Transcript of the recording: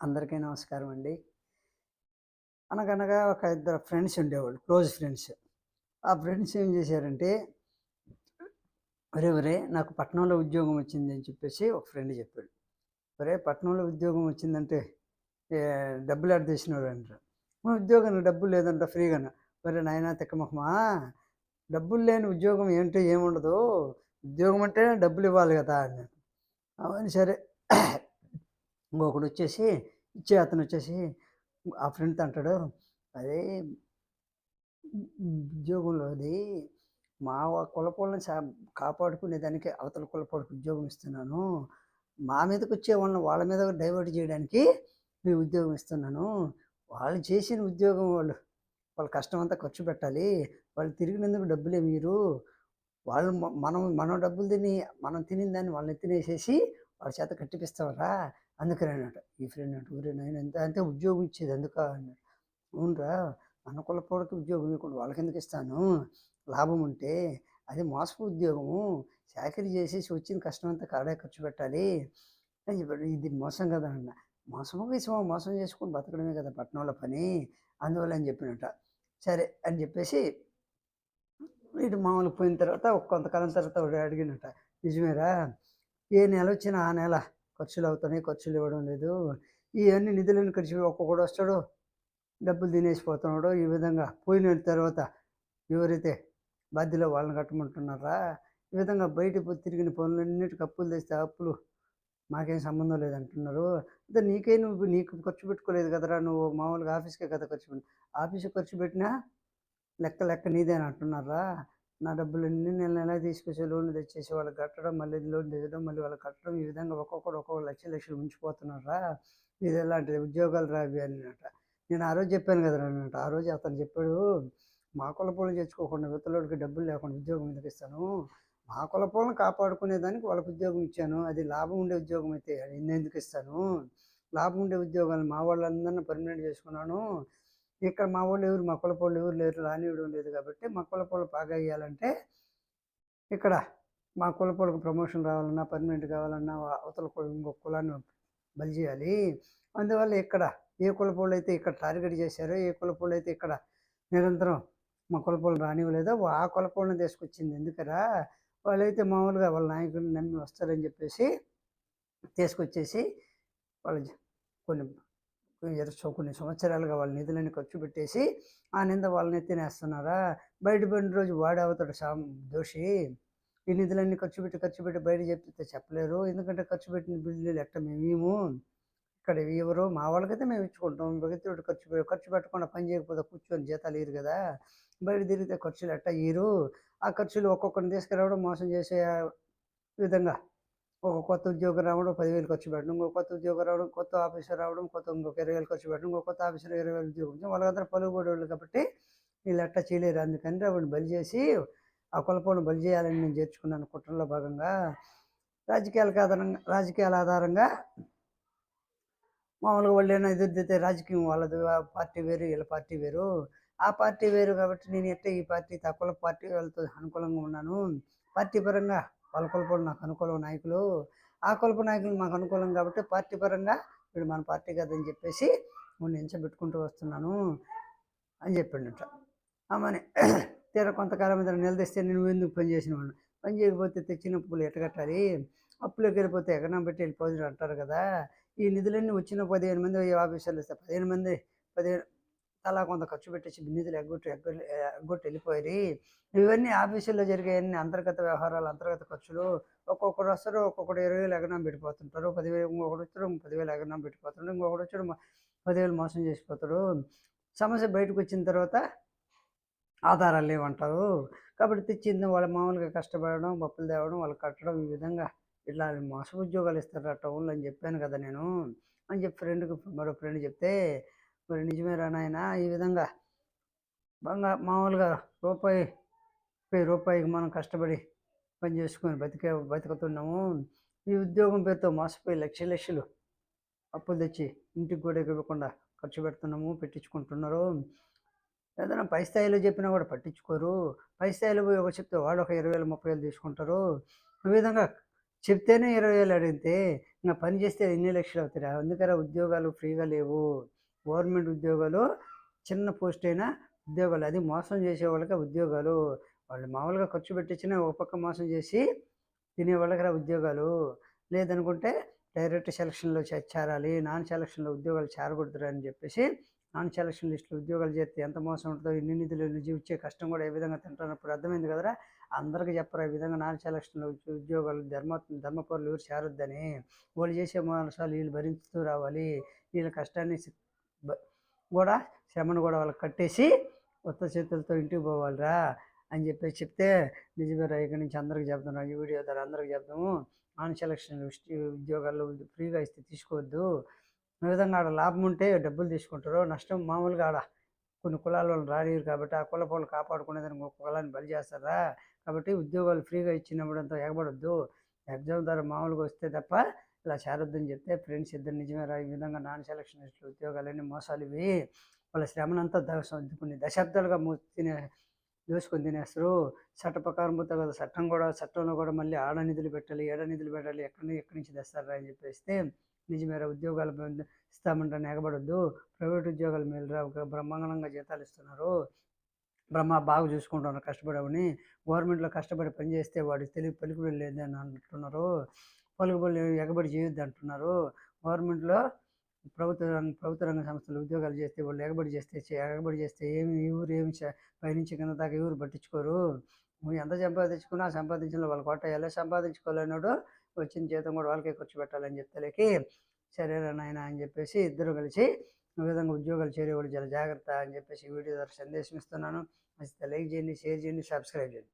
అందరికీ నమస్కారం అండి. అనగనగా ఒక ఇద్దరు ఫ్రెండ్స్ ఉండేవాళ్ళు క్లోజ్ ఫ్రెండ్స్. ఆ ఫ్రెండ్స్ ఏం చేశారంటే ఒరే ఒరే నాకు పట్టణంలో ఉద్యోగం వచ్చింది అని చెప్పేసి ఒక ఫ్రెండ్ చెప్పాడు. ఒరే పట్టణంలో ఉద్యోగం వచ్చిందంటే డబ్బులు ఆడ తెచ్చినాడు అంటారు ఉద్యోగం డబ్బులు లేదంట ఫ్రీగాను. ఒరే నాయనా తిక్కమహమా? డబ్బులు లేని ఉద్యోగం ఏంటో ఏముండదు. ఉద్యోగం అంటే డబ్బులు ఇవ్వాలి కదా అని అవన్నీ సరే ఇంకొకడు వచ్చేసి ఇచ్చే అతను వచ్చేసి ఆ ఫ్రెండ్తో అంటాడు అదే ఉద్యోగంలో అది మా కులపోళ్ళని సా కాపాడుకునే దానికి అవతల కులపోడికి ఉద్యోగం ఇస్తున్నాను. మా మీదకి వచ్చే వాళ్ళని వాళ్ళ మీద డైవర్ట్ చేయడానికి మీ ఉద్యోగం ఇస్తున్నాను. వాళ్ళు చేసిన ఉద్యోగం వాళ్ళు వాళ్ళ కష్టం అంతా ఖర్చు పెట్టాలి. వాళ్ళు తిరిగినందుకు డబ్బులే మీరు. వాళ్ళు మనం మనం డబ్బులు తిని మనం తినిన దాన్ని వాళ్ళని తినేసేసి వాళ్ళ చేత కట్టిపిస్తామరా అందుకని అన్నట్టు ఈ ఫ్రెండ్ అంటే ఊరే నాయన ఎంత అంతే ఉద్యోగం ఇచ్చేది అందుక అన్నాడు. అవునరా మన కులపోడికి ఉద్యోగం ఇవ్వకుండా వాళ్ళకి ఎందుకు ఇస్తాను? లాభం ఉంటే అది మోసపు ఉద్యోగము చాకరీ చేసేసి వచ్చిన కష్టం అంతా కాడే ఖర్చు పెట్టాలి. అని చెప్పాడు. ఇది మోసం కదా అన్న. మోసము విషమో మోసం చేసుకుని బతకడమే కదా పట్టణంలో పని. అందువల్ల అని చెప్పినట. సరే అని చెప్పేసి ఇటు మామూలు పోయిన తర్వాత కొంతకాలం తర్వాత అడిగినట. నిజమేరా ఏ నెల వచ్చినా ఆ నెల ఖర్చులు అవుతున్నాయి ఖర్చులు ఇవ్వడం లేదు. ఇవన్నీ నిధులను ఖర్చు ఒక్కొక్కడు వస్తాడు డబ్బులు తినేసిపోతున్నాడు ఈ విధంగా పోయిన తర్వాత ఎవరైతే బాధ్యలో వాళ్ళని కట్టమంటున్నారా ఈ విధంగా బయట తిరిగిన పనులన్నిటికీ అప్పులు తెస్తే అప్పులు మాకేం సంబంధం లేదంటున్నారు. అంటే నీకే నువ్వు నీకు ఖర్చు పెట్టుకోలేదు కదరా నువ్వు మామూలుగా ఆఫీస్కే కదా ఖర్చు పెట్టు ఆఫీస్కి ఖర్చు పెట్టినా లెక్క లెక్క నీదేని అంటున్నారా? నా డబ్బులు ఎన్ని నెల నెల తీసుకొచ్చి లోన్లు తెచ్చేసి వాళ్ళు కట్టడం మళ్ళీ లోన్ తెచ్చడం మళ్ళీ వాళ్ళు కట్టడం ఈ విధంగా ఒక్కొక్కడు ఒక్కొక్క లక్ష లక్షలు ఉంచిపోతున్నారా ఇది ఎలాంటిది ఉద్యోగాలు రావి అన్నట నేను ఆ రోజు చెప్పాను కదా అన్నట్టు ఆ రోజు అతను చెప్పాడు మా కులపోలు తెచ్చుకోకుండా విత్తలోడికి డబ్బులు లేకుండా ఉద్యోగం ఎందుకు ఇస్తాను? మా కులపోలను కాపాడుకునే దానికి వాళ్ళకి ఉద్యోగం ఇచ్చాను. అది లాభం ఉండే ఉద్యోగం అయితే నేను ఎందుకు ఇస్తాను? లాభం ఉండే ఉద్యోగాలు మా వాళ్ళందరినీ పర్మనెంట్ చేసుకున్నాను. ఇక్కడ మా వాళ్ళు ఎవరు మా పళ్ళు ఎవరు లేరు రానివ్వడం లేదు కాబట్టి మా పళ్ళు బాగా వేయాలంటే ఇక్కడ మా కులపోళ్ళకి ప్రమోషన్ రావాలన్నా పర్మనెంట్ కావాలన్నా అవతల ఇంకొక కులాన్ని బలి చేయాలి. అందువల్ల ఇక్కడ ఏ కులపోళ్ళు అయితే ఇక్కడ టార్గెట్ చేశారో ఏ కులపోళ్ళు అయితే ఇక్కడ నిరంతరం మా కులపోళ్ళు రానివ్వలేదో ఆ కులపోళ్ళని తీసుకొచ్చింది ఎందుకరా? వాళ్ళైతే మామూలుగా వాళ్ళ నాయకులు నమ్మి వస్తారని చెప్పేసి తీసుకొచ్చేసి వాళ్ళు కొన్ని కొన్ని సంవత్సరాలుగా వాళ్ళ నిధులని ఖర్చు పెట్టేసి ఆ నింద వాళ్ళని తినేస్తున్నారా బయట పడిన రోజు వాడే అవుతాడు సాం దోషి ఈ నిధులన్నీ ఖర్చు పెట్టి ఖర్చు పెట్టి బయట చెప్తే చెప్పలేరు. ఎందుకంటే ఖర్చు పెట్టిన బిల్లులు ఎట్ట మేము ఇక్కడ ఎవరు మా వాళ్ళకైతే మేము ఇచ్చుకుంటాం. మిగతా ఖర్చు పె- ఖర్చు పెట్టకుండా పని చేయకపోతే కూర్చొని జీతాలు ఇయ్యరు కదా. బయట తిరిగితే ఖర్చులు ఎట్ట ఇయ్యరు? ఆ ఖర్చులు ఒక్కొక్కరిని తీసుకురావడం మోసం చేసే విధంగా ఒక కొత్త ఉద్యోగం రావడం పదివేలు ఖర్చు పెట్టడం ఇంకో కొత్త ఉద్యోగం రావడం కొత్త ఆఫీసర్ రావడం కొత్త ఇంకొక ఇరవై వేలు ఖర్చు పెట్టడం ఇంకో కొత్త ఆఫీసర్ ఇరవై వేలు ఉద్యోగం ఇచ్చి. వాళ్ళందరూ పలుకుబడి వాళ్ళు కాబట్టి వీళ్ళు అట్టా చేయలేరు. అందుకని వాడిని బలి చేసి ఆ కులపోను బలి చేయాలని నేను చేర్చుకున్నాను కుట్రలో భాగంగా. రాజకీయాలకు ఆధారంగా రాజకీయాల ఆధారంగా మామూలుగా వాళ్ళు ఏమైనా ఎదురుదితే రాజకీయం వాళ్ళది. ఆ పార్టీ వేరు వీళ్ళ పార్టీ వేరు. ఆ పార్టీ వేరు కాబట్టి నేను ఎట్ట ఈ పార్టీ తక్కువ పార్టీ వాళ్ళతో అనుకూలంగా ఉన్నాను. పార్టీ పరంగా వాళ్ళ నాకు అనుకూలం నాయకులు. ఆ కులప నాయకులు మాకు అనుకూలం కాబట్టి పార్టీ పరంగా వీడు మన పార్టీ కదని చెప్పేసి నేను ఎంచబెట్టుకుంటూ వస్తున్నాను అని చెప్పిండట. ఆమెని తీరా కొంతకాలం మీద నిలదీస్తే నేను ఎందుకు పని చేసిన వాడిని పని చేయకపోతే తెచ్చిన అప్పులు ఎట్టగట్టాలి అప్పులోకి వెళ్ళిపోతే ఎకరం పెట్టి వెళ్ళిపోతుంది అంటారు కదా. ఈ నిధులన్నీ వచ్చిన పదిహేను మంది ఆఫీసర్లు ఇస్తే పదిహేను మంది పదిహేను అలా కొంత ఖర్చు పెట్టేసి నిధులు ఎగ్గొట్టి ఎగ్గొట్టు ఎగ్గొట్టు వెళ్ళిపోయి ఇవన్నీ ఆఫీసుల్లో జరిగే అన్ని అంతర్గత వ్యవహారాలు అంతర్గత ఖర్చులు ఒక్కొక్కరు వస్తారు ఒక్కొక్కరు ఇరవై వేలు ఎగనం పెట్టిపోతుంటారు పదివేలు ఇంకొకటి వచ్చారు పదివేలు ఎగనం పెట్టిపోతుంటారు ఇంకొకటి వచ్చాడు పదివేలు మోసం చేసిపోతాడు సమస్య బయటకు వచ్చిన తర్వాత ఆధారాలు లేవంటారు. కాబట్టి తెచ్చింది వాళ్ళ మామూలుగా కష్టపడడం బప్పులు తేవడం వాళ్ళు కట్టడం ఈ విధంగా ఇట్లా మోస ఉద్యోగాలు ఇస్తారు ఆ టౌన్లో అని చెప్పాను కదా నేను. అని చెప్పి ఫ్రెండ్కి మరో ఫ్రెండ్ చెప్తే మరి నిజమేరా నాయన ఈ విధంగా బంగారు మామూలుగా రూపాయి రూపాయికి మనం కష్టపడి పని చేసుకొని బతికే బతుకుతున్నాము. ఈ ఉద్యోగం పేరుతో మోసపోయి లక్ష లక్షలు అప్పులు తెచ్చి ఇంటికి కూడా ఇవ్వకుండా ఖర్చు పెడుతున్నాము పెట్టించుకుంటున్నారు. ఏదైనా పై స్థాయిలో చెప్పినా కూడా పట్టించుకోరు. పై స్థాయిలో పోయి ఒక చెప్తే వాడు ఒక ఇరవై వేలు ముప్పై వేలు తీసుకుంటారు. ఈ విధంగా చెప్తేనే ఇరవై వేలు అడిగితే ఇంకా పని చేస్తే ఎన్ని లక్షలు అవుతారా అందుకరా ఉద్యోగాలు ఫ్రీగా లేవు? గవర్నమెంట్ ఉద్యోగాలు చిన్న పోస్ట్ అయినా ఉద్యోగాలు. అది మోసం చేసే వాళ్ళకి ఉద్యోగాలు. వాళ్ళు మామూలుగా ఖర్చు పెట్టించిన ఒక పక్క మోసం చేసి తినే వాళ్ళకి రా ఉద్యోగాలు. లేదనుకుంటే డైరెక్ట్ సెలక్షన్లో చే- చేరాలి. నాన్ సెలక్షన్లో ఉద్యోగాలు చేరకూడదురా అని చెప్పేసి నాన్ సెలక్షన్ లిస్టులో ఉద్యోగాలు చేస్తే ఎంత మోసం ఉంటుందో ఎన్ని నిధులు జీవించే ఇచ్చే కష్టం కూడా ఏ విధంగా తింటున్నప్పుడు అర్థమైంది కదరా? అందరికీ చెప్పరు ఈ విధంగా నాన్ సెలక్షన్లో ఉద్యోగాలు ధర్మ ధర్మపరులు ఎవరు చేరొద్దని? వాళ్ళు చేసే మోసాలు వీళ్ళు భరించుతూ రావాలి. వీళ్ళ కష్టాన్ని కూడా శ్రమను కూడా వాళ్ళకి కట్టేసి కొత్త చేతులతో ఇంటికి పోవాలిరా అని చెప్పేసి చెప్తే నిజమేరా ఇక్కడి నుంచి అందరికి చెప్తున్నాం ఈ వీడియో ద్వారా అందరికి చెప్తాము. నాన్ సెలక్షన్ ఉద్యోగాల్లో ఫ్రీగా ఇస్తే తీసుకోవద్దు. ఈ విధంగా ఆడ లాభం ఉంటే డబ్బులు తీసుకుంటారు. నష్టం మామూలుగా ఆడ కొన్ని కులాల వాళ్ళు కాబట్టి ఆ కుల వాళ్ళు కాపాడుకునేదానికి ఒక కులాన్ని బలి చేస్తారా? కాబట్టి ఉద్యోగాలు ఫ్రీగా ఇచ్చినప్పుడు అంతా ఎగబడద్దు. ఎగ్జామ్ ద్వారా మామూలుగా వస్తే తప్ప ఇలా చేరొద్దని చెప్తే ఫ్రెండ్స్ ఇద్దరు నిజమేరా ఈ విధంగా నాన్ సెలక్షన్ ఉద్యోగాలన్నీ మోసాలు ఇవి వాళ్ళ శ్రమనంతా కొన్ని దశాబ్దాలుగా తినే దోసుకొని తినేస్తారు. చట్ట ప్రకారం పోతే కదా చట్టం కూడా చట్టంలో కూడా మళ్ళీ ఆడ నిధులు పెట్టాలి ఏడ నిధులు పెట్టాలి ఎక్కడి నుంచి ఎక్కడి నుంచి తెస్తారా అని చెప్పేస్తే నిజమేరా ఉద్యోగాలు ఇస్తామంటే నెగబడద్దు. ప్రైవేట్ ఉద్యోగాలు మేలురా ఒక బ్రహ్మాండంగా జీతాలు ఇస్తున్నారు. బ్రహ్మ బాగా చూసుకుంటున్నారు కష్టపడవని గవర్నమెంట్లో కష్టపడి పనిచేస్తే వాడికి తెలివి పలుకుడు లేదని అని అంటున్నారు పలుకుబడి ఎగబడి చేయొద్దు అంటున్నారు. గవర్నమెంట్లో ప్రభుత్వ రంగ ప్రభుత్వ రంగ సంస్థలు ఉద్యోగాలు చేస్తే వాళ్ళు ఎగబడి చేస్తే ఎగబడి చేస్తే ఏమి ఈ ఊరు ఏమి చే- పైనుంచి కింద దాకా ఎవరు పట్టించుకోరు. నువ్వు ఎంత సంపాదించుకున్నా సంపాదించిన వాళ్ళు కొట్టేయాలి సంపాదించుకోలేనాడు వచ్చిన జీతం కూడా వాళ్ళకే ఖర్చు పెట్టాలని చెప్తలేకి సరేనా నాయన అని చెప్పేసి ఇద్దరు కలిసి ఈ విధంగా ఉద్యోగాలు చేరేవాళ్ళు చాలా జాగ్రత్త అని చెప్పేసి వీడియో ద్వారా సందేశం ఇస్తున్నాను. నచ్చితే లైక్ చేయండి షేర్ చేయండి సబ్స్క్రైబ్ చేయండి.